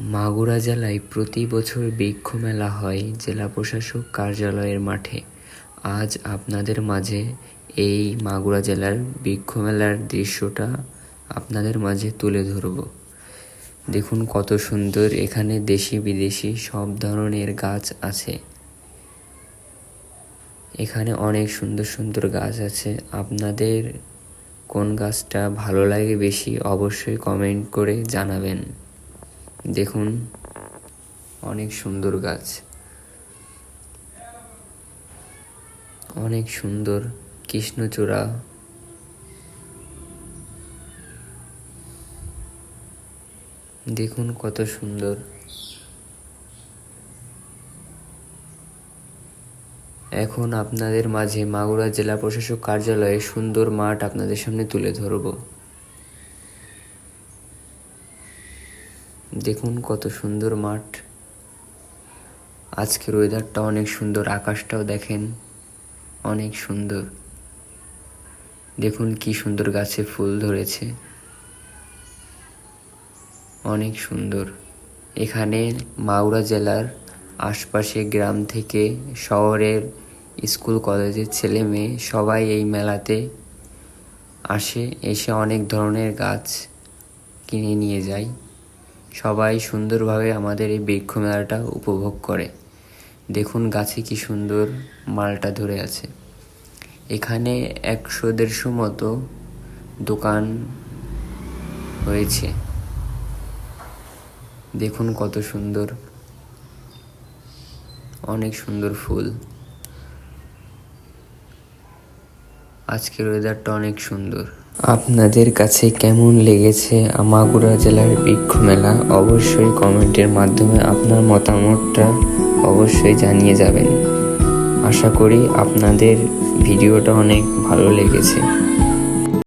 মাগুরা জেলায় প্রতি বছর বৃক্ষ মেলা হয় জেলা প্রশাসক কার্যালয়ের মাঠে। আজ আপনাদের মাঝে এই মাগুরা জেলার বৃক্ষ মেলার দৃশ্যটা আপনাদের মাঝে তুলে ধরব। দেখুন কত সুন্দর এখানে দেশি বিদেশি সব ধরনের গাছ আছে। এখানে অনেক সুন্দর সুন্দর গাছ আছে। আপনাদের কোন গাছটা ভালো লাগে বেশি অবশ্যই কমেন্ট করে জানাবেন। দেখুন, অনেক সুন্দর গাছ। অনেক সুন্দর কৃষ্ণচূড়া। দেখুন কত সুন্দর। এখন আপনাদের মাঝে মাগুরা জেলা প্রশাসক কার্যালয়ে সুন্দর মাঠ আপনাদের সামনে তুলে ধরব। দেখুন কত সুন্দর মাঠ। আজকের ওয়েদারটা অনেক সুন্দর, আকাশটাও দেখেন অনেক সুন্দর। দেখুন কি সুন্দর গাছে ফুল ধরেছে। অনেক সুন্দর। এখানে মাগুরা জেলার আশপাশে গ্রাম থেকে শহরের স্কুল, কলেজের ছেলে মেয়ে সবাই এই মেলাতে আসে, এসে অনেক ধরনের গাছ কিনে নিয়ে যায়। সবাই সুন্দরভাবে আমাদের এই বৃক্ষ মেলাটা উপভোগ করে। দেখুন গাছে কি সুন্দর মালটা ধরে আছে। এখানে একশো দেড়শো মতো দোকান হয়েছে। দেখুন কত সুন্দর। অনেক সুন্দর ফুল। আজকের ওয়েদারটা অনেক সুন্দর। আপনাদের কাছে কেমন লেগেছে আমাগুড়া জেলার বৃক্ষ মেলা? অবশ্যই কমেন্টের মাধ্যমে আপনার মতামতটা অবশ্যই জানিয়ে যাবেন। আশা করি আপনাদের ভিডিওটা অনেক ভালো লেগেছে।